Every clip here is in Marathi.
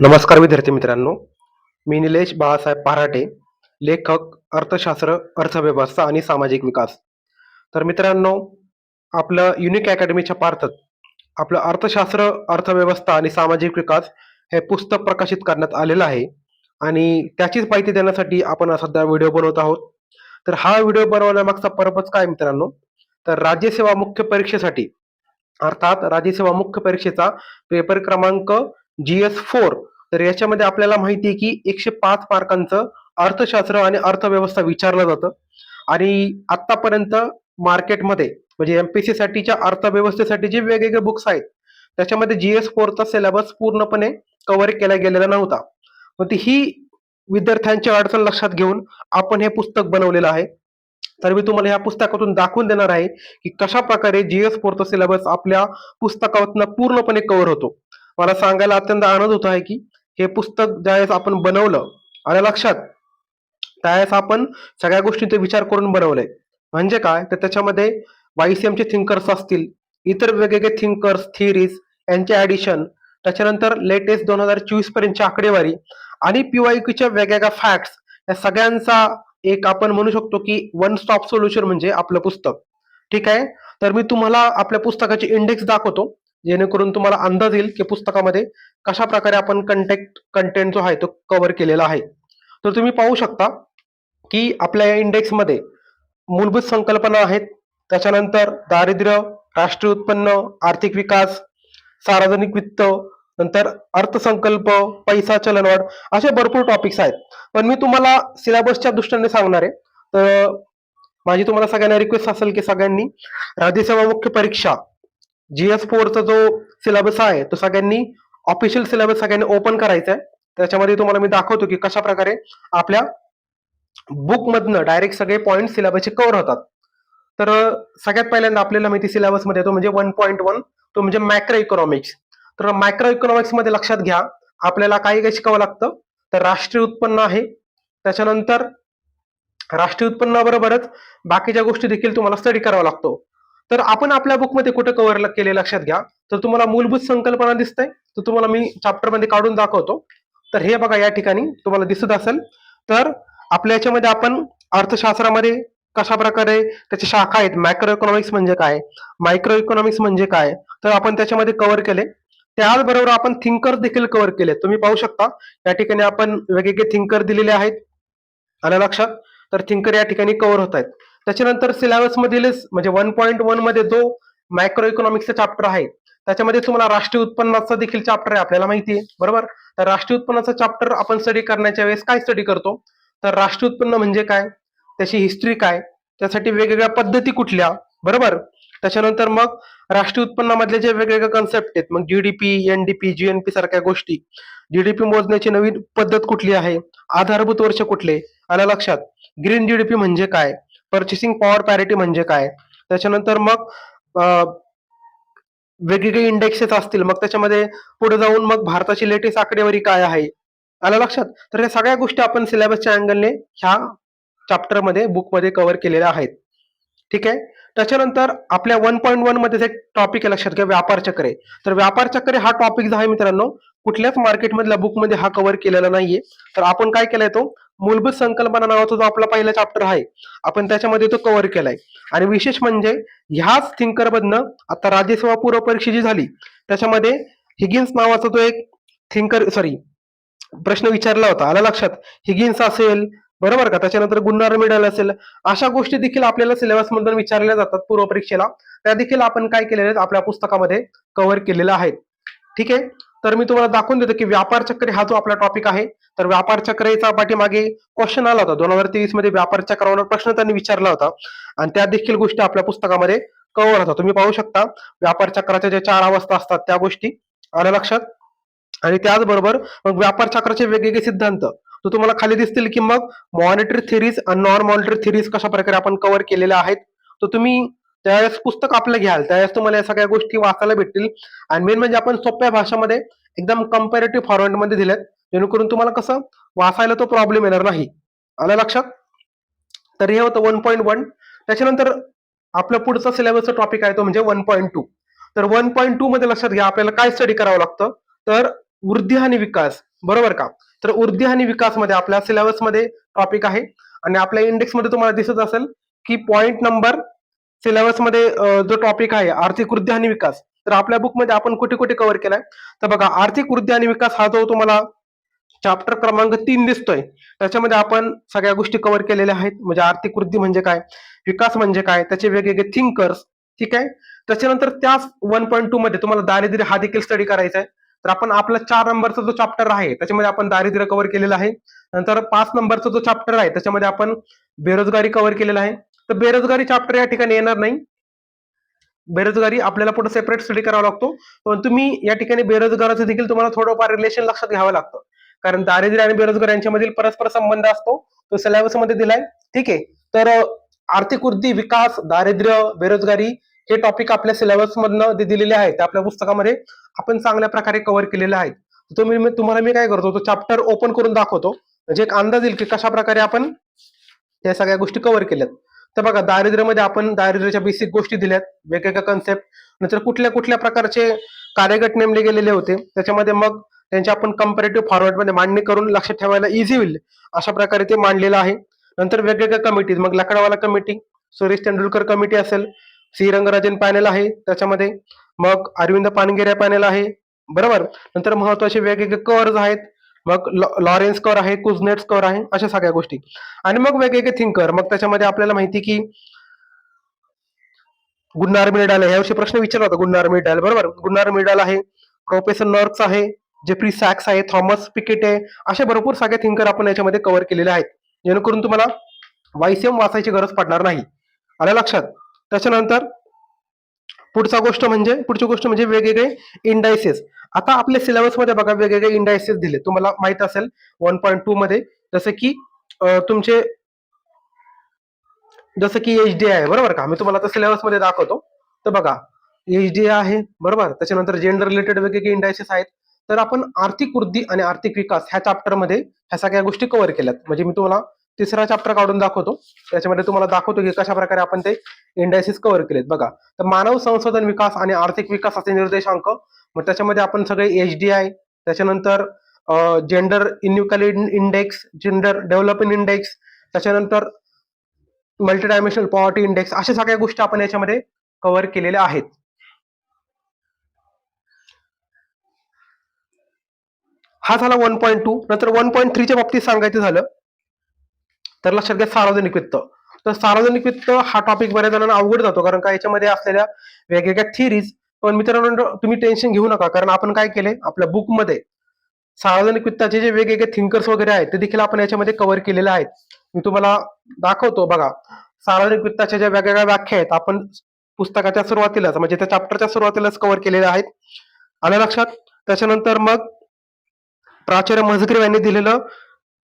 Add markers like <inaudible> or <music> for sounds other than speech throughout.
नमस्कार विद्यार्थी मित्रांनो. मी निलेश बाळासाहेब पहाटे लेखक अर्थशास्त्र अर्थव्यवस्था आणि सामाजिक विकास. तर मित्रांनो आपलं युनिक अकॅडमीच्या पार्थत आपलं अर्थशास्त्र अर्थव्यवस्था आणि सामाजिक विकास हे पुस्तक प्रकाशित करण्यात आलेलं आहे. आणि त्याचीच माहिती देण्यासाठी आपण सध्या व्हिडिओ बनवत आहोत. तर हा व्हिडिओ बनवण्यामागचा पर्पज काय मित्रांनो? तर राज्यसेवा मुख्य परीक्षेसाठी अर्थात राज्यसेवा मुख्य परीक्षेचा पेपर क्रमांक जी एस फोर. तर याच्यामध्ये आपल्याला माहिती आहे की एकशे पाच मार्कांचं अर्थशास्त्र आणि अर्थव्यवस्था विचारलं जातं. आणि आतापर्यंत मार्केटमध्ये म्हणजे एमपीसी साठीच्या अर्थव्यवस्थेसाठी जे वेगवेगळे बुक्स आहेत त्याच्यामध्ये जीएस फोरचा सिलेबस पूर्णपणे कव्हर केला गेलेला नव्हता. मग ती ही विद्यार्थ्यांची अडचण लक्षात घेऊन आपण हे पुस्तक बनवलेलं आहे. तर मी तुम्हाला या पुस्तकातून दाखवून देणार आहे की कशा प्रकारे जीएस फोरचा सिलेबस आपल्या पुस्तकातून पूर्णपणे कव्हर होतो. मला सांगायला अत्यंत आनंद होत आहे की हे पुस्तक ज्यावेळेस आपण बनवलं आलं लक्षात त्यावेळेस आपण सगळ्या गोष्टींचा विचार करून बनवलंय म्हणजे काय? तर त्याच्यामध्ये वायसीएमचे थिंकर्स असतील इतर वेगवेगळे थिंकर्स थिअरीज यांचे ऍडिशन त्याच्यानंतर लेटेस्ट दोन हजार चोवीस पर्यंतची आकडेवारी आणि पीवायक्यूच्या वेगवेगळ्या फॅक्ट्स या सगळ्यांचा एक आपण म्हणू शकतो की वन स्टॉप सोल्युशन म्हणजे आपलं पुस्तक. ठीक आहे? तर मी तुम्हाला आपल्या पुस्तकाचे इंडेक्स दाखवतो. जेणेकरून तुम्हाला अंदाज येईल की पुस्तकामध्ये कशा प्रकारे आपण कंटेक्ट कंटेंट जो आहे तो कव्हर केलेला आहे. तर तुम्ही पाहू शकता की आपल्या या इंडेक्समध्ये मूलभूत संकल्पना आहेत. त्याच्यानंतर दारिद्र्य राष्ट्रीय उत्पन्न आर्थिक विकास सार्वजनिक वित्त नंतर अर्थसंकल्प पैसा चलनवाढ असे भरपूर टॉपिक्स आहेत. पण मी तुम्हाला सिलेबसच्या दृष्टीने सांगणार आहे. तर माझी तुम्हाला सगळ्यांना रिक्वेस्ट असेल की सगळ्यांनी. राज्यसेवा मुख्य परीक्षा जीएस फोरचा जो सिलेबस आहे तो सगळ्यांनी ऑफिशियल सिलेबस सगळ्यांनी ओपन करायचा आहे. त्याच्यामध्ये तुम्हाला मी दाखवतो की कशा प्रकारे आपल्या बुक मधनं डायरेक्ट सगळे पॉईंट सिलेबसचे कव्हर होतात. तर सगळ्यात पहिल्यांदा आपल्याला माहिती सिलेबसमध्ये येतो म्हणजे वन पॉईंट वन तो म्हणजे मॅक्रो इकॉनॉमिक्स म्हणजे तर मॅक्रो इकॉनॉमिक्समध्ये लक्षात घ्या आपल्याला काय काय शिकावं लागतं. तर राष्ट्रीय उत्पन्न आहे. त्याच्यानंतर राष्ट्रीय उत्पन्नाबरोबरच बाकीच्या गोष्टी देखील तुम्हाला स्टडी करावा लागतो. तर आपण आपल्या बुकमध्ये कुठे कव्हर केले लक्षात घ्या. तर तुम्हाला मूलभूत संकल्पना दिसतंय. तर तुम्हाला मी चॅप्टरमध्ये काढून दाखवतो. तर हे बघा या ठिकाणी तुम्हाला दिसत असेल. तर आपल्या याच्यामध्ये आपण अर्थशास्त्रामध्ये कशा प्रकारे त्याच्या शाखा आहेत? मॅक्रो इकॉनॉमिक्स म्हणजे काय? मायक्रो इकॉनॉमिक्स म्हणजे काय? तर आपण त्याच्यामध्ये कव्हर केले. त्याचबरोबर आपण थिंकर देखील कव्हर केले. तुम्ही पाहू शकता या ठिकाणी आपण वेगवेगळे थिंकर दिलेले आहेत. आलं लक्षात? तर थिंकर या ठिकाणी कव्हर होत आहेत. त्याच्यानंतर सिलेबस मधीलच म्हणजे वन पॉईंट वनमध्ये जो मायक्रो इकॉनॉमिक्सचा चॅप्टर आहे त्याच्यामध्ये तुम्हाला राष्ट्रीय उत्पन्नाचा देखील चॅप्टर आहे आपल्याला माहिती आहे बरोबर? तर राष्ट्रीय उत्पन्नाचा चॅप्टर आपण स्टडी करण्याच्या वेळेस काय स्टडी करतो? तर राष्ट्रीय उत्पन्न म्हणजे काय? त्याची हिस्ट्री काय? त्यासाठी वेगवेगळ्या पद्धती कुठल्या? बरोबर? त्याच्यानंतर मग राष्ट्रीय उत्पन्नामधले जे वेगवेगळे कन्सेप्ट आहेत मग जीडीपी एनडीपी जीएनपी सारख्या गोष्टी. जीडीपी मोजण्याची नवीन पद्धत कुठली आहे? आधारभूत वर्ष कुठले? आला लक्षात. ग्रीन जीडीपी म्हणजे काय? पर्चेसिंग पॉवर पॅरिटी म्हणजे काय? त्याच्यानंतर मग वेगवेगळे इंडेक्सेस असतील मग त्याच्यामध्ये पुढे जाऊन मग भारताची लेटेस्ट आकडेवारी काय आहे? आलं लक्षात? तर या सगळ्या गोष्टी आपण सिलेबसच्या अँगलने ह्या चॅप्टरमध्ये बुकमध्ये कव्हर केलेल्या आहेत. ठीक आहे? त्याच्यानंतर आपल्या वन पॉईंट वनमध्ये एक टॉपिक आहे लक्षात घ्या व्यापार चक्रे आहे. तर व्यापार चक्रे हा टॉपिक जो आहे मित्रांनो कुठल्याच मार्केटमधल्या बुकमध्ये हा कव्हर केलेला नाहीये. तर आपण काय केलाय तो? मूलभूत संकल्पना नावाचा जो आपला पहिला चॅप्टर आहे आपण त्याच्यामध्ये तो कव्हर केलाय. आणि विशेष म्हणजे ह्याच थिंकर मधनं आता राज्यसेवा पूर्व परीक्षा जी झाली त्याच्यामध्ये हिगिन्स नावाचा तो एक थिंकर सॉरी प्रश्न विचारला होता आला लक्षात. हिगिन्स असेल बरोबर का? त्याच्यानंतर गुन्हार मिडल असेल. अशा गोष्टी देखील आपल्याला सिलेबस मधून विचारल्या जातात पूर्व परीक्षेला त्या देखील आपण काय केलेल्या आहेत? आपल्या पुस्तकामध्ये कव्हर केलेल्या आहेत ठीक आहे? तर मी तुम्हाला दाखवून देतो की व्यापार चक्र हा जो आपला टॉपिक आहे तर व्यापार चक्रेचा पाठीमागे क्वेश्चन आला होता. दोन हजार तेवीसमध्ये व्यापार चक्रावर प्रश्न त्यांनी विचारला होता. आणि त्या देखील गोष्टी आपल्या पुस्तकामध्ये कव्हर होतात. तुम्ही पाहू शकता व्यापार चक्राच्या ज्या चार अवस्था असतात त्या गोष्टी आल्या लक्षात. आणि त्याचबरोबर मग व्यापार चक्राचे वेगवेगळे सिद्धांत. तो तुम्हाला खाली दिसतील की मग मॉनिटरी थिरीज आणि नॉन मॉनिटरी थिरीज कशा प्रकारे आपण कव्हर केलेल्या आहेत. तर तुम्ही त्यावेळेस पुस्तक आपलं घ्याल. त्यावेळेस तुम्हाला या सगळ्या गोष्टी वाचायला भेटतील. आणि मेन म्हणजे आपण सोप्या भाषेमध्ये एकदम कम्पॅरेटिव्ह फॉर्मॅटमध्ये दिलेत जेणेकरून तुम्हाला कसं वाचायला तो प्रॉब्लेम येणार नाही. आलं लक्षात? तर हे होतं वन पॉईंट वन त्याच्यानंतर आपला पुढचा सिलेबसचा टॉपिक आहे तो म्हणजे वन पॉईंट टू तर वन पॉईंट टू मध्ये लक्षात घ्या आपल्याला काय स्टडी करावं लागतं? तर वृद्धी आणि विकास. बरोबर का? तर वृद्धी आणि विकासमध्ये आपल्या सिलेबसमध्ये टॉपिक आहे. आणि आपल्या इंडेक्समध्ये तुम्हाला दिसत असेल की पॉइंट नंबर सिलेबसमध्ये जो टॉपिक आहे आर्थिक वृद्धी आणि विकास तर आपल्या बुकमध्ये आपण कुठे कुठे कव्हर केलाय. तर बघा आर्थिक वृद्धी आणि विकास हा जो तुम्हाला चॅप्टर क्रमांक तीन दिसतोय त्याच्यामध्ये आपण सगळ्या गोष्टी कव्हर केलेल्या आहेत. म्हणजे आर्थिक वृद्धी म्हणजे काय? विकास म्हणजे काय? त्याचे वेगवेगळे थिंकर्स ठीक आहे? त्याच्यानंतर त्याच वन पॉईंट टू मध्ये तुम्हाला दारिद्र्य हा देखील स्टडी करायचा आहे तर आपण आपला चार नंबरचा जो चॅप्टर आहे त्याच्यामध्ये आपण दारिद्र्य कव्हर केलेलं आहे. नंतर पाच नंबरचा जो चॅप्टर आहे त्याच्यामध्ये आपण बेरोजगारी कव्हर केलेला आहे. तर बेरोजगारी चॅप्टर या ठिकाणी येणार नाही. बेरोजगारी आपल्याला पुढे सेपरेट स्टडी करावा लागतो. पण तुम्ही या ठिकाणी बेरोजगाराचं देखील तुम्हाला थोडंफार रिलेशन लक्षात घ्यावं लागतं. कारण दारिद्र्य आणि बेरोजगार यांच्यामधील परस्पर संबंध असतो. तो सिलेबसमध्ये दिलाय. ठीक आहे. तर आर्थिक वृद्धी विकास दारिद्र्य बेरोजगारी हे टॉपिक आपल्या सिलेबस मधनं जे दिलेले आहेत ते आपल्या पुस्तकामध्ये आपण चांगल्या प्रकारे कव्हर केलेले आहेत. तुम्ही मी- तुम्हाला मी काय करतो तो चॅप्टर ओपन करून दाखवतो. म्हणजे एक अंदाज येईल की कशा प्रकारे आपण या सगळ्या गोष्टी कव्हर केल्यात. तर बघा दारिद्र्यामध्ये आपण दारिद्र्याच्या बेसिक गोष्टी दिल्यात. वेगवेगळ्या कन्सेप्ट नंतर कुठल्या कुठल्या प्रकारचे कार्यगट नेमले गेलेले होते. त्याच्यामध्ये मग त्यांची आपण कम्पॅरेटिव्ह फॉर्मॅटमध्ये मांडणी करून लक्षात ठेवायला इझी होईल अशा प्रकारे ते मांडलेलं आहे. नंतर वेगवेगळ्या कमिटी मग लकडावाला कमिटी सुरेश तेंडुलकर कमिटी असेल सी रंगराजन पॅनेल आहे. त्याच्यामध्ये मग अरविंद पानगिऱ्या पॅनेल आहे. बरोबर? नंतर महत्त्वाचे वेगवेगळे कर्ज आहेत. मग लॉ- लॉरेन्स कव्हर आहे कुझनेट्स कव्हर आहे अशा सगळ्या गोष्टी. आणि मग वेगवेगळे थिंकर मग त्याच्यामध्ये आपल्याला माहिती की गुन्नार मिडाल आहे. यावर्षी प्रश्न विचारला होता गुन्नार मिडाल बरोबर? गुन्नार मिडाल आहे. प्रोफेसर नर्क्स आहे. जेफ्री सॅक्स आहे. थॉमस पिकेट आहे. असे भरपूर सगळे थिंकर आपण याच्यामध्ये कव्हर केलेले आहेत. जेणेकरून तुम्हाला वायसीएम वाचायची गरज पडणार नाही. आलं लक्षात? त्याच्यानंतर पुढचा गोष्ट म्हणजे पुढची गोष्ट म्हणजे वेगवेगळे इंडायसेस आता आपल्या सिलेबसमध्ये बघा वेगवेगळे इंडायसेस दिले. तुम्हाला माहीत असेल वन पॉईंट टू मध्ये जसं की तुमचे जसं की एच डी आहे बरोबर का? मी तुम्हाला आता दाखवतो. तर बघा एच डी आहे बरोबर? त्याच्यानंतर जेंडर रिलेटेड वेगवेगळे इंडायसेस आहेत. तर आपण आर्थिक वृद्धी आणि आर्थिक विकास ह्या चॅप्टरमध्ये ह्या सगळ्या गोष्टी कव्हर केल्यात. म्हणजे मी तुम्हाला तिसरा चॅप्टर काढून दाखवतो. त्याच्यामध्ये तुम्हाला दाखवतो की कशा प्रकारे आपण ते इंडायसिस कव्हर केलेत. बघा तर मानव संशोधन विकास आणि आर्थिक विकासाचे निर्देशांक. मग त्याच्यामध्ये आपण सगळे एच डी आय त्याच्यानंतर gender inequality index gender development index त्याच्यानंतर मल्टी डायमेन्शनल पॉवर्टी इंडेक्स अशा सगळ्या गोष्टी आपण याच्यामध्ये कव्हर केलेल्या आहेत. हा झाला वन पॉईंट टू नंतर वन पॉईंट थ्रीच्या बाबतीत सांगायचं झालं तर लक्षात घ्या सार्वजनिक वित्त. तर सार्वजनिक वित्त हा टॉपिक बऱ्याच जणांना अवघड जातो कारण का याच्यामध्ये असलेल्या वेगवेगळ्या थिरीज पण मित्रांनो तुम्ही टेन्शन घेऊ नका कारण आपण काय केले आपल्या बुकमध्ये सार्वजनिक वित्ताचे जे वेगवेगळे थिंकर्स वगैरे आहेत ते देखील आपण याच्यामध्ये कव्हर केलेले आहेत. मी तुम्हाला दाखवतो बघा. सार्वजनिक वित्ताच्या ज्या वेगवेगळ्या व्याख्या आहेत आपण पुस्तकाच्या सुरुवातीलाच म्हणजे त्या चॅप्टरच्या सुरुवातीलाच कव्हर केलेल्या आहेत. आल्या लक्षात? त्याच्यानंतर मग प्राचार्य मजगरे यांनी दिलेलं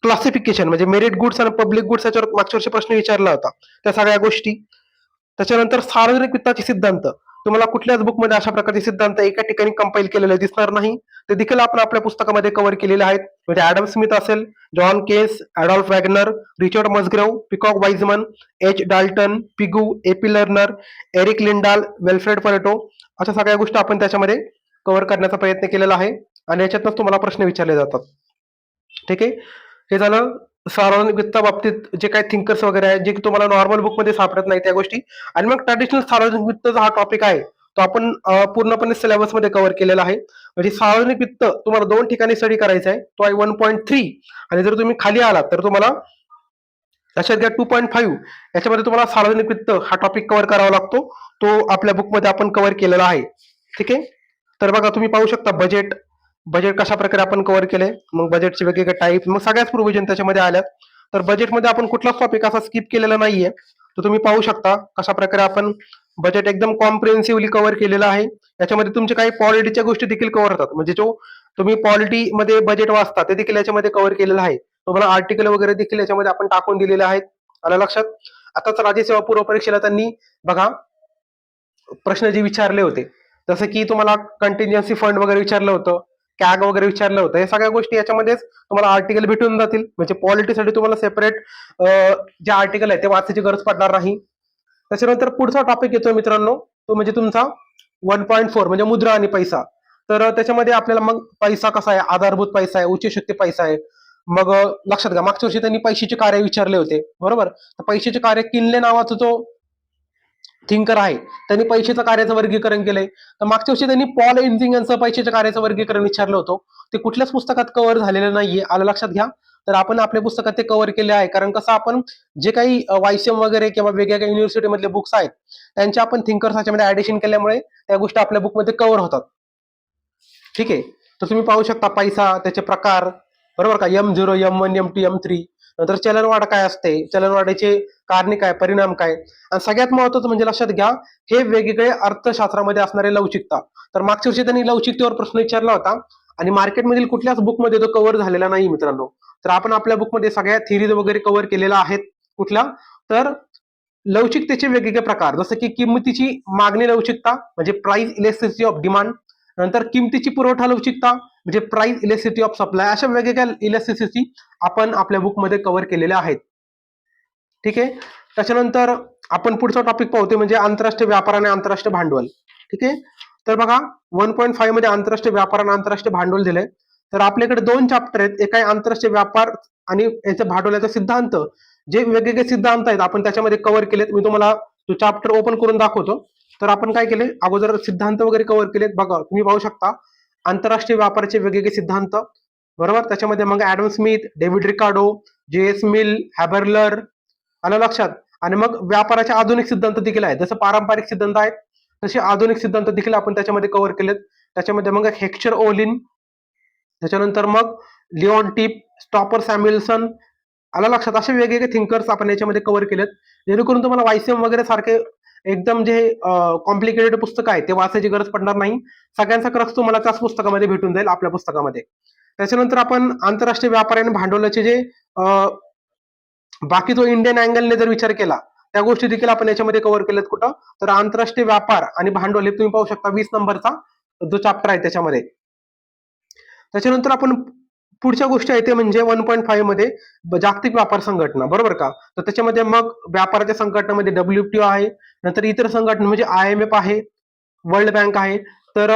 क्लासिफिकेशन म्हणजे मेरिट गुड्स आणि पब्लिक गुड्स याच्यावर मागच्या वर्षी प्रश्न विचारला होता. त्या सगळ्या गोष्टी. त्याच्यानंतर सार्वजनिक वित्ताचे सिद्धांत. तुम्हाला कुठल्याच बुकमध्ये अशा प्रकारचे सिद्धांत एका ठिकाणी कंपाईल केलेले दिसणार नाही. ते देखील आपण आपल्या पुस्तकामध्ये कव्हर केलेले आहेत. म्हणजे ऍडम स्मिथ असेल John Keynes Adolph Wagner Richard Musgrave Peacock Wiseman H Dalton Pigou AP Lerner Erik Lindahl Wilfred Pareto अशा सगळ्या गोष्टी आपण त्याच्यामध्ये कव्हर करण्याचा प्रयत्न केलेला आहे. आणि याच्यातनंच तुम्हाला प्रश्न विचारले जातात. ठीक आहे? हे झालं सार्वजनिक वित्त बाबतीत जे काही थिंकर्स वगैरे आहेत जे की तुम्हाला नॉर्मल बुकमध्ये सापडत नाही त्या गोष्टी. आणि मग ट्रॅडिशनल सार्वजनिक वित्तचा हा टॉपिक आहे तो आपण पूर्णपणे सिलेबसमध्ये कव्हर केलेला आहे. म्हणजे सार्वजनिक वित्त तुम्हाला दोन ठिकाणी स्टडी करायचा आहे. तो आहे वन पॉईंट थ्री आणि जर तुम्ही खाली आलात तर तुम्हाला लक्षात घ्या टू पॉईंट फाईव्ह याच्यामध्ये तुम्हाला सार्वजनिक वित्त हा टॉपिक कव्हर करावा लागतो. तो आपल्या बुकमध्ये आपण कव्हर केलेला आहे. ठीक आहे? तर बघा तुम्ही पाहू शकता बजेट बजेट कशा प्रकारे आपण कव्हर केलंय? मग बजेटचे वेगवेगळे टाईप मग सगळ्याच प्रोव्हिजन त्याच्यामध्ये आल्यात. तर बजेटमध्ये आपण कुठलाच टॉपिक असा स्किप केलेला नाहीये. तर तुम्ही पाहू शकता कशा प्रकारे आपण बजेट एकदम कॉम्प्रिहेन्सिव्हली कव्हर केलेलं आहे. याच्यामध्ये तुमचे काही पॉलिटीच्या गोष्टी देखील कव्हर होतात. म्हणजे जो तुम्ही पॉलिटी मध्ये बजेट वाचता ते देखील याच्यामध्ये कव्हर केलेलं आहे. तुम्हाला आर्टिकल वगैरे देखील याच्यामध्ये आपण टाकून दिलेले आहेत. आलं लक्षात? आताच राज्यसेवा पूर्व परीक्षेला त्यांनी बघा प्रश्न जे विचारले होते. जसं की तुम्हाला कंटिन्युअन्सी फंड वगैरे विचारलं होतं. कॅग वगैरे विचारलं होतं. हे सगळ्या गोष्टी याच्यामध्येच तुम्हाला आर्टिकल भेटून जातील. म्हणजे पॉलिटीसाठी तुम्हाला सेपरेट जे आर्टिकल आहे ते वाचायची गरज पडणार नाही. त्याच्यानंतर पुढचा टॉपिक येतोय मित्रांनो. तो म्हणजे तुमचा वन पॉईंट फोर म्हणजे मुद्रा आणि पैसा. तर त्याच्यामध्ये आपल्याला मग पैसा कसा आहे? आधारभूत पैसा आहे उच्च शक्ती पैसा आहे. मग लक्षात घ्या. मागच्या वर्षी त्यांनी पैशाचे कार्य विचारले होते. बरोबर? तर पैशाचे कार्य किनले नावाचा जो थिंकर आहे. त्यांनी पैशाचं कार्याचं वर्गीकरण केलंय. तर मागच्या वर्षी त्यांनी पॉल एन्झिंग यांचं पैशाच्या कार्याचं वर्गीकरण विचारलं होतं. ते कुठल्याच पुस्तकात कव्हर झालेलं नाहीये. आलं लक्षात घ्या. तर आपण आपल्या पुस्तकात ते कव्हर केले आहे. कारण कसं आपण जे काही वायसीएम वगैरे किंवा वेगवेगळ्या युनिव्हर्सिटी मधले बुक्स आहेत त्यांच्या आपण थिंकर्स ह्याच्यामध्ये ऍडिशन केल्यामुळे त्या गोष्टी आपल्या बुकमध्ये कव्हर होतात. ठीक आहे? तर तुम्ही पाहू शकता पैसा त्याचे प्रकार. बरोबर का? M zero M one M two M three नंतर चलनवाढ काय असते? चलनवाढीचे कारणे काय परिणाम काय? आणि सगळ्यात महत्वाचं म्हणजे लक्षात घ्या हे वेगवेगळे अर्थशास्त्रामध्ये असणारे लवचिकता. तर मागच्या वर्षी त्यांनी लवचिकतेवर प्रश्न विचारला होता आणि मार्केटमधील कुठल्याच बुकमध्ये तो कव्हर झालेला नाही मित्रांनो. तर आपण आपल्या बुकमध्ये सगळ्या थिरीज वगैरे कव्हर केलेल्या आहेत. कुठल्या? तर लवचिकतेचे वेगवेगळे प्रकार जसं की किंमतीची मागणी लवचिकता म्हणजे प्राइस इलेक्ट्रिसिटी ऑफ डिमांड नंतर किमतीची पुरवठा लवचिकता म्हणजे प्राइस इलेक्ट्रिसिटी ऑफ सप्लाय अशा वेगवेगळ्या इलेक्ट्रिसिटी आपण आपल्या बुकमध्ये कव्हर केलेल्या आहेत. ठीक आहे? त्याच्यानंतर आपण पुढचा टॉपिक पाहतो म्हणजे आंतरराष्ट्रीय व्यापार आणि आंतरराष्ट्रीय भांडवल. ठीक आहे? तर बघा वन पॉईंट फाईव्हमध्ये आंतरराष्ट्रीय व्यापार आणि आंतरराष्ट्रीय भांडवल दिलंय. तर आपल्याकडे दोन चॅप्टर आहेत. एक आहे आंतरराष्ट्रीय व्यापार आणि याचं भांडवलाचा सिद्धांत. जे वेगवेगळे सिद्धांत आहेत आपण त्याच्यामध्ये कव्हर केलेत. मी तुम्हाला तो चॅप्टर ओपन करून दाखवतो. तर आपण काय केले? अगोदर सिद्धांत वगैरे कव्हर केलेत. बघा तुम्ही पाहू शकता. आंतरराष्ट्रीय व्यापाराचे वेगवेगळे सिद्धांत. बरोबर? त्याच्यामध्ये मग Adam Smith David Ricardo J S Mill Haberler आलं लक्षात? आणि मग व्यापाराचे आधुनिक सिद्धांत देखील आहेत. जसं पारंपरिक सिद्धांत आहेत तसे आधुनिक सिद्धांत देखील आपण त्याच्यामध्ये कव्हर केलेत. त्याच्यामध्ये मग हेक्चर ओलिन त्याच्यानंतर मग लिओन टिप स्टॉपर सॅम्युल्सन आलं लक्षात? असे वेगवेगळे थिंकर्स आपण याच्यामध्ये कव्हर केलेत. जेणेकरून तुम्हाला वायसीएम वगैरे सारखे एकदम जे कॉम्प्लिकेटेड पुस्तक आहे ते वाचायची गरज पडणार नाही. सगळ्यांचा क्रक्स तुम्हाला त्याच पुस्तकामध्ये भेटून जाईल आपल्या पुस्तकामध्ये. त्याच्यानंतर आपण आंतरराष्ट्रीय व्यापार आणि भांडवलाचे जे बाकी जो इंडियन अँगलने जर विचार केला त्या गोष्टी देखील आपण याच्यामध्ये कव्हर केल्यात कुठं? तर आंतरराष्ट्रीय व्यापार आणि भांडवल हे तुम्ही पाहू शकता वीस नंबरचा जो चॅप्टर आहे त्याच्यामध्ये. त्याच्यानंतर आपण पुढच्या गोष्टी आहे ते म्हणजे वन पॉईंट फाईव्हमध्ये जागतिक व्यापार संघटना बरोबर का? तर त्याच्यामध्ये मग व्यापाराच्या संघटनेमध्ये डब्ल्यूटीओ आहे नंतर इतर संघटना म्हणजे आय एम एफ आहे वर्ल्ड बँक आहे. तर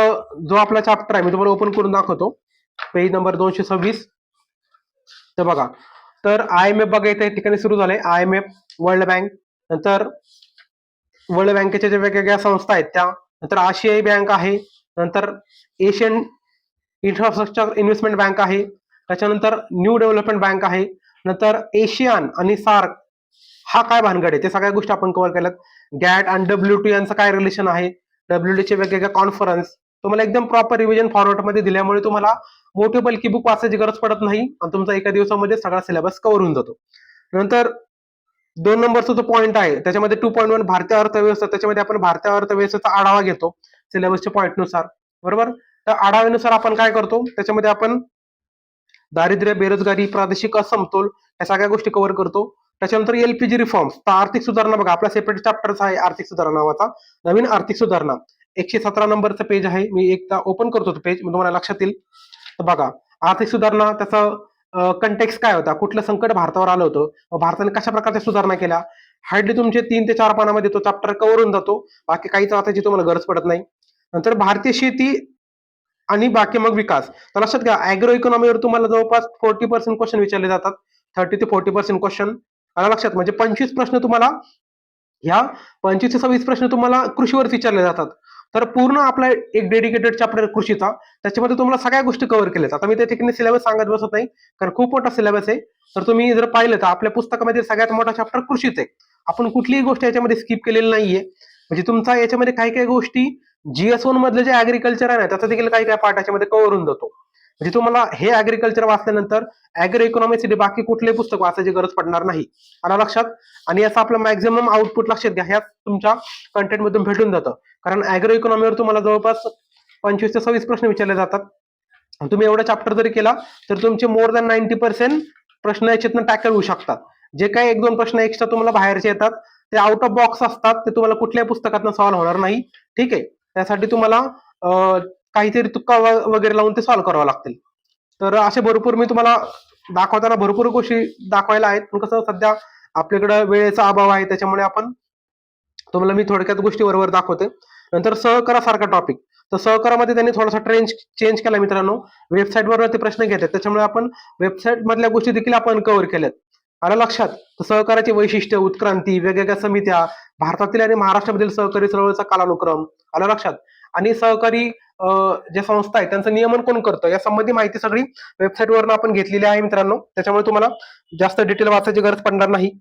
जो आपला चॅप्टर आहे मी तुम्हाला ओपन करून दाखवतो. पेज नंबर दोनशे सव्वीस. तर बघा तर आय एम एफ बघा इथे ठिकाणी सुरू झालंय. I M F world bank. नंतर वर्ल्ड बँकेच्या ज्या वेगवेगळ्या संस्था आहेत त्या नंतर आशियाई बँक आहे. नंतर एशियन इन्फ्रास्ट्रक्चर इन्व्हेस्टमेंट बँक आहे. त्याच्यानंतर न्यू डेव्हलपमेंट बँक आहे. नंतर एशियन आणि सार्क हा काय भानगड आहे? ते सगळ्या गोष्टी आपण कव्हर केल्यात. गॅट आणि डब्ल्यू टी यांचं काय रिलेशन आहे? डब्ल्यू टीचे वेगवेगळ्या कॉन्फरन्स तुम्हाला एकदम प्रॉपर रिव्हिजन फॉर्मॅटमध्ये दिल्यामुळे तुम्हाला मोठे बल्की बुक वाचायची गरज पडत नाही आणि तुमचा एका दिवसामध्ये सगळा सिलेबस कव्हर होऊन जातो. नंतर दोन नंबरचा जो पॉईंट आहे त्याच्यामध्ये टू पॉईंट वन भारतीय अर्थव्यवस्था त्याच्यामध्ये आपण भारतीय अर्थव्यवस्थेचा आढावा घेतो सिलेबसच्या पॉईंटनुसार बरोबर? तर आढाव्यानुसार आपण काय करतो? त्याच्यामध्ये आपण दारिद्र्य बेरोजगारी प्रादेशिक असमतोल या सगळ्या गोष्टी कव्हर करतो. त्याच्यानंतर एलपीजी रिफॉर्म्स तर आर्थिक सुधारणा बघा आपला सेपरेट चॅप्टर आहे आर्थिक सुधारणा नावाचा नवीन आर्थिक सुधारणा. एकशे सतरा नंबरचं पेज आहे. मी एकदा ओपन करतो तो पेज तुम्हाला लक्षात येईल. तर बघा आर्थिक सुधारणा त्याचा कंटेक्स काय होता? कुठलं संकट भारतावर आलं होतं? भारताने कशा प्रकारच्या सुधारणा केल्या? हार्डली तुमचे तीन ते चार पानामध्ये तो चॅप्टर कव्हर होऊन जातो. बाकी काहीच वाचायची तुम्हाला गरज पडत नाही. नंतर भारतीय शेती आणि बाकी मग विकास. तर लक्षात घ्या अॅग्रो इकॉनॉमीवर तुम्हाला जवळपास फोर्टी पर्सेंट क्वेश्चन विचारले जातात. थर्टी ते फोर्टी पर्सेंट क्वेश्चन आला लक्षात? म्हणजे पंचवीस प्रश्न तुम्हाला ह्या पंचवीस ते सव्वीस प्रश्न तुम्हाला कृषीवर विचारले जातात. तर पूर्ण आपला एक डेडिकेटेड चॅप्टर कृषीचा. त्याच्यामध्ये तुम्हाला सगळ्या गोष्टी कव्हर केल्यात. आता मी त्या ठिकाणी सिलेबस सांगत बसत नाही कारण खूप मोठा सिलेबस आहे. तर तुम्ही जर पाहिलं तर आपल्या पुस्तकामध्ये सगळ्यात मोठा चॅप्टर कृषीच आहे. आपण कुठलीही गोष्ट याच्यामध्ये स्किप केलेली नाहीये. म्हणजे तुमचा याच्यामध्ये काही काही गोष्टी जीएस वन मधले जे अॅग्रिकल्चर आहे ना त्याचा देखील काही काही पार्ट याच्यामध्ये कव्हर होऊन जातो. म्हणजे तुम्हाला हे अॅग्रिकल्चर वाचल्यानंतर अॅग्रो इकॉनॉमीसाठी बाकी कुठलेही पुस्तक वाचायची गरज पडणार नाही. आला लक्षात? आणि याचा आपलं मॅक्झिमम आउटपुट लक्षात घ्या. ह्या तुमच्या कंटेंट मधून भेटून जातं. कारण अॅग्रो इकॉनॉमीवर तुम्हाला जवळपास पंचवीस ते सव्वीस प्रश्न विचारले जातात. आणि तुम्ही एवढा चॅप्टर जरी केला तर तुमचे मोर दॅन नाईन्टी पर्सेंट प्रश्न याच्यातनं टॅकल होऊ शकतात. जे काही एक दोन प्रश्न एक्स्ट्रा तुम्हाला बाहेरचे येतात ते आउट ऑफ बॉक्स असतात ते तुम्हाला कुठल्याही पुस्तकातनं सॉल्व्ह होणार नाही. ठीक आहे? त्यासाठी तुम्हाला काहीतरी तुक्का वगैरे लावून ते सॉल्व्ह करावं लागतील. तर असे भरपूर मी तुम्हाला दाखवताना भरपूर गोष्टी दाखवायला आहेत. पण कसं सध्या आपल्याकडं वेळेचा अभाव आहे त्याच्यामुळे आपण तुम्हाला मी थोडक्यात गोष्टी बरोबर दाखवते. नंतर सहकारासारखा टॉपिक तर सहकारामध्ये त्यांनी थोडासा ट्रेंज चेंज केला मित्रांनो. वेबसाईटवर ते प्रश्न घेतात त्याच्यामुळे आपण वेबसाईट मधल्या गोष्टी देखील आपण कव्हर केल्यात. आलं लक्षात? सहकाराची वैशिष्ट्य उत्क्रांती वेगवेगळ्या समित्या भारतातील आणि महाराष्ट्रामधील सहकारी चळवळीचा कालानुक्रम. आलं लक्षात? आणि सहकारी ज्या संस्था आहेत त्यांचं नियमन कोण करतं? या संबंधी माहिती सगळी वेबसाईटवरून आपण घेतलेली आहे मित्रांनो. त्याच्यामुळे तुम्हाला जास्त डिटेल वाचायची गरज पडणार नाही.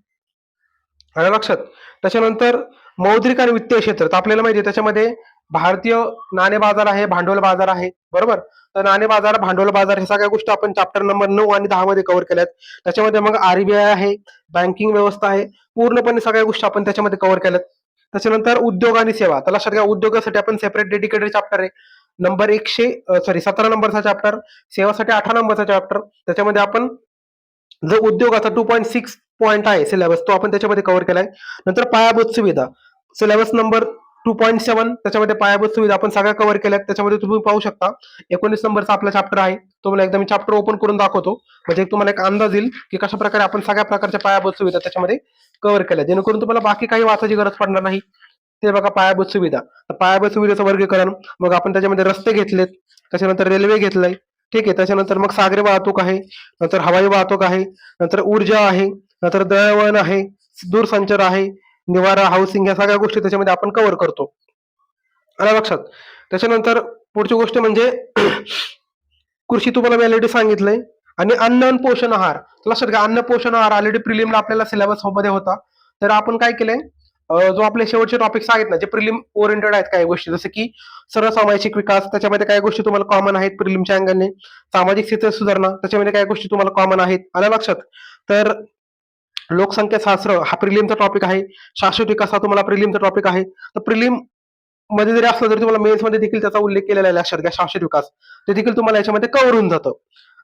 आलं लक्षात? त्याच्यानंतर मौद्रिक आणि वित्तीय क्षेत्र तर आपल्याला माहिती आहे त्याच्यामध्ये भारतीय नाणे बाजार आहे भांडवल बाजार आहे बरोबर? तर नाणे बाजार भांडवल बाजार हे सगळ्या गोष्टी आपण चॅप्टर नंबर नऊ आणि दहा मध्ये कव्हर केल्यात. त्याच्यामध्ये मग आरबीआय आहे बँकिंग व्यवस्था आहे पूर्णपणे सगळ्या गोष्टी आपण त्याच्यामध्ये कव्हर केल्यात. त्याच्यानंतर उद्योग आणि सेवा तर लक्षात घ्या उद्योगासाठी आपण सेपरेट डेडिकेटेड चॅप्टर आहे. नंबर एकशे सॉरी सतरा नंबरचा चॅप्टर सेवासाठी अठरा नंबरचा चॅप्टर त्याच्यामध्ये आपण जो उद्योगाचा टू पॉईंट सिक्स पॉईंट आहे सिलेबस तो आपण त्याच्यामध्ये कव्हर केलाय. नंतर पायाभूत सुविधा. Syllabus number two point seven त्याच्यामध्ये पायाभूत सुविधा आपण सगळ्या कव्हर केल्यात. त्याच्यामध्ये तुम्ही पाहू शकता. एकोणीस नंबरचा आपला चॅप्टर आहे. तो मला एकदम चॅप्टर ओपन करून दाखवतो. म्हणजे एक तुम्हाला एक अंदाज येईल की कशा प्रकारे आपण सगळ्या प्रकारच्या पायाभूत सुविधा त्याच्यामध्ये कव्हर केल्या जेणेकरून तुम्हाला बाकी काही वाचायची गरज पडणार नाही. ते बघा पायाभूत सुविधा. तर पायाभूत सुविधेचं वर्गीकरण. मग आपण त्याच्यामध्ये रस्ते घेतलेत. त्याच्यानंतर रेल्वे घेतलंय. ठीक आहे. त्याच्यानंतर मग सागरी वाहतूक आहे. नंतर हवाई वाहतूक आहे. नंतर ऊर्जा आहे. नंतर दळणवळण आहे दूरसंचार आहे निवारा हाऊसिंग या सगळ्या गोष्टी त्याच्यामध्ये आपण कव्हर करतो. आला लक्षात त्याच्यानंतर पुढची गोष्ट म्हणजे <clears throat> कृषी तुम्हाला मी ऑलरेडी सांगितलंय आणि अन्न आणि पोषण आहार. लक्षात घ्या अन्न पोषण आहार ऑलरेडी प्रिलिमला आपल्याला सिलेबसमध्ये होता. तर आपण काय केलंय जो आपले शेवटचे टॉपिक्स आहेत ना जे प्रिलिम ओरिएंटेड आहेत काही गोष्टी जसं की सर्वसामाजिक विकास त्याच्यामध्ये काही गोष्टी तुम्हाला कॉमन आहेत प्रिलिमच्या अंगाने. सामाजिक स्थिती सुधारणा त्याच्यामध्ये काही गोष्टी तुम्हाला कॉमन आहेत. आल्या लक्षात तर लोकसंख्या शास्त्र हा प्रिलिमचा टॉपिक आहे. शाश्वत विकास हा तुम्हाला प्रिलिमचा टॉपिक आहे. तर प्रिलिममध्ये जरी असलं तरी तुम्हाला मेन्समध्ये देखील त्याचा उल्लेख केलेला आहे लक्षात घ्या. शाश्वत विकास. ते देखील तुम्हाला याच्यामध्ये कव्हर होऊन जातं.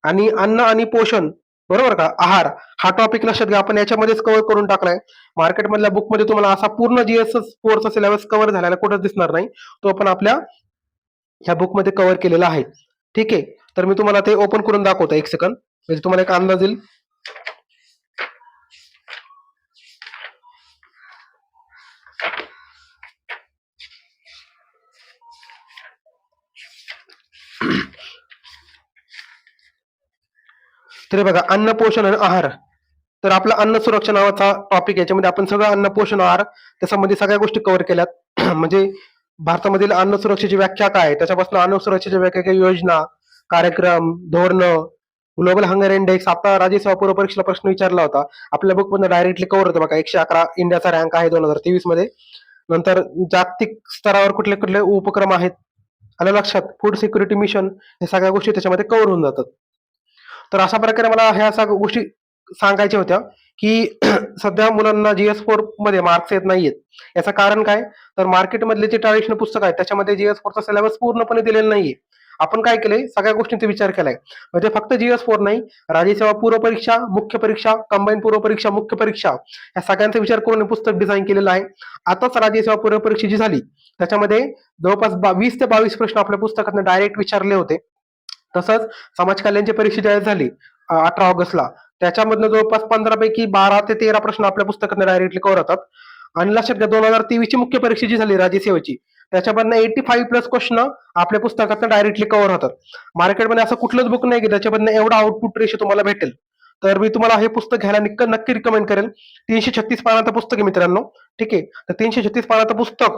आणि अन्न आणि पोषण बरोबर का? आहार हा टॉपिक लक्षात घ्या. आपण याच्यामध्येच कव्हर करून टाकलाय. मार्केटमधल्या बुकमध्ये तुम्हाला असा पूर्ण जीएस फोरचा सिलेबस कव्हर झालेला कुठंच दिसणार नाही. तो आपण आपल्या ह्या बुकमध्ये कव्हर केलेला आहे. ठीक आहे? तर मी तुम्हाला ते ओपन करून दाखवतो एक सेकंद म्हणजे तुम्हाला एक अंदाज येईल. तरी बघा अन्न पोषण आणि आहार. तर आपला अन्न सुरक्षा नावाचा टॉपिक याच्यामध्ये आपण सगळं अन्न पोषण आहार त्याच्यामध्ये सगळ्या गोष्टी कव्हर केल्यात. <clears throat> म्हणजे भारतामधील अन्न सुरक्षेची व्याख्या काय आहे, त्याच्यापासून अन्न सुरक्षेच्या वेगवेगळ्या योजना कार्यक्रम धोरणं. ग्लोबल हंगर इंडेक्स आता राज्यसेवा पूर्व परीक्षेला प्रश्न विचारला होता. आपल्या बुकमध्ये डायरेक्टली कव्हर होतं बघा एकशे अकरा इंडियाचा रँक आहे दोन हजार तेवीसमध्ये. नंतर जागतिक स्तरावर कुठले कुठले उपक्रम आहेत? आलं लक्षात? फूड सिक्युरिटी मिशन हे सगळ्या गोष्टी त्याच्यामध्ये कव्हर होऊन जातात. तर अशा प्रकारे मला ह्या सगळ्या गोष्टी सांगायच्या होत्या की <clears throat> सध्या मुलांना जीएस फोरमध्ये मार्क्स येत नाहीयेत. याचं कारण काय? तर मार्केटमधले जे ट्रॅडिशनल पुस्तक आहेत त्याच्यामध्ये जीएस फोरचा सिलेबस पूर्णपणे दिलेला नाहीये. आपण काय केलंय? सगळ्या गोष्टींचा विचार केलाय. म्हणजे फक्त जीएस फोर नाही राज्यसेवा पूर्व परीक्षा मुख्य परीक्षा कंबाईन पूर्व परीक्षा मुख्य परीक्षा या सगळ्यांचा विचार करून पुस्तक डिझाईन केलेलं आहे. आताच राज्यसेवा पूर्व परीक्षा जी झाली. त्याच्यामध्ये जवळपास बा- वीस ते बावीस प्रश्न आपल्या पुस्तकातून डायरेक्ट विचारले होते. तसंच समाज कल्याणची परीक्षा ज्यावेळेस झाली अठरा ऑगस्टला. त्याच्यामधनं जवळपास पंधरा पैकी बारा ते तेरा प्रश्न आपल्या पुस्तकातून डायरेक्टली कव्हर होतात. आणि लक्षात घ्या दोन हजार तेवीसची मुख्य परीक्षा जी झाली राज्यसेवेची त्याच्यामधनं एटी फाईव्ह प्लस क्वेश्चन आपल्या पुस्तकातून डायरेक्टली कव्हर होतात. मार्केटमध्ये असं कुठलंच बुक नाही की त्याच्यामधनं एवढा आउटपुट रेशो तुम्हाला भेटेल. तर मी तुम्हाला हे पुस्तक घ्यायला निक- नक्की रिकमेंड करेल. तीनशे छत्तीस पानाचं पुस्तक आहे मित्रांनो. ठीक आहे? तर तीनशे छत्तीस पानाचं पुस्तक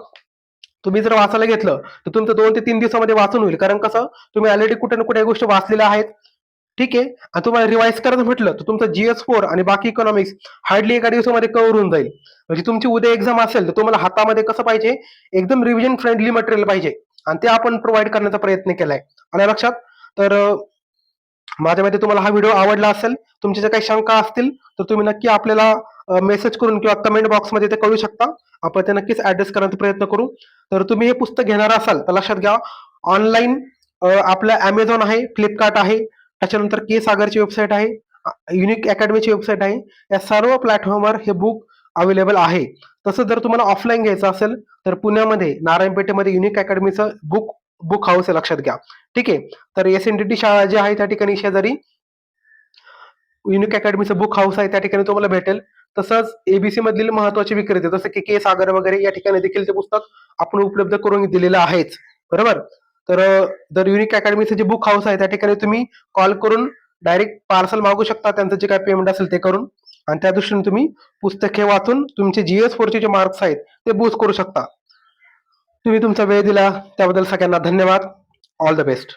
तुम्ही जर वाचायला घेतलं तर तुमचं दोन ते तीन दिवसामध्ये वाचून होईल. कारण कसं तुम्ही ऑलरेडी कुठे ना कुठे गोष्टी वाचलेल्या आहेत. ठीक आहे? आणि तुम्हाला रिवाईज करायचं म्हटलं तर तुमचं जीएस फोर आणि बाकी इकॉनॉमिक्स हार्डली एका दिवसामध्ये कव्हर होऊन जाईल. म्हणजे तुमची उद्या एक्झाम असेल तर तुम्हाला हातामध्ये कसं पाहिजे? एकदम रिव्हिजन फ्रेंडली मटेरियल पाहिजे. आणि ते आपण प्रोव्हाइड करण्याचा प्रयत्न केलाय. आणि लक्षात तर माझ्या मते तुम्हाला हा व्हिडिओ आवडला असेल तुमच्या ज्या काही शंका असतील तर तुम्ही नक्की आपल्याला मेसेज करून किंवा कमेंट बॉक्समध्ये ते कळू शकता. आपण ते नक्कीच ऍड्रेस करण्याचा प्रयत्न करू. तर तुम्ही हे पुस्तक घेणार असाल तर लक्षात घ्या ऑनलाईन आपलं अमेझॉन आहे फ्लिपकार्ट आहे त्याच्यानंतर के सागरची वेबसाईट आहे युनिक अकॅडमीची वेबसाईट आहे. या सर्व प्लॅटफॉर्मवर हे बुक अवेलेबल आहे. तसं जर तुम्हाला ऑफलाईन घ्यायचं असेल तर पुण्यामध्ये नारायणपेठेमध्ये युनिक अकॅडमीचं बुक बुक हाऊस आहे लक्षात घ्या. ठीक आहे? तर एस एन डी टी शाळा जी आहे त्या ठिकाणी शेजारी युनिक अकॅडमीचं बुक हाऊस आहे त्या ठिकाणी तुम्हाला भेटेल. तसंच एबीसी मधील महत्त्वाचे विक्रेते जसं की के सागर वगैरे या ठिकाणी देखील ते पुस्तक आपण उपलब्ध करून दिलेलं आहेच. बरोबर? तर अ, जर युनिक अकॅडमीचं जे बुक हाऊस आहे त्या ठिकाणी तुम्ही कॉल करून डायरेक्ट पार्सल मागू शकता त्यांचं जे काय पेमेंट असेल ते करून. आणि त्या दृष्टीने तुम्ही पुस्तके वाचून तुमचे जीएस फोरचे जे मार्क्स आहेत ते बूस्ट करू शकता. तुम्ही तुमचा वेळ दिला त्याबद्दल सगळ्यांना धन्यवाद. All the best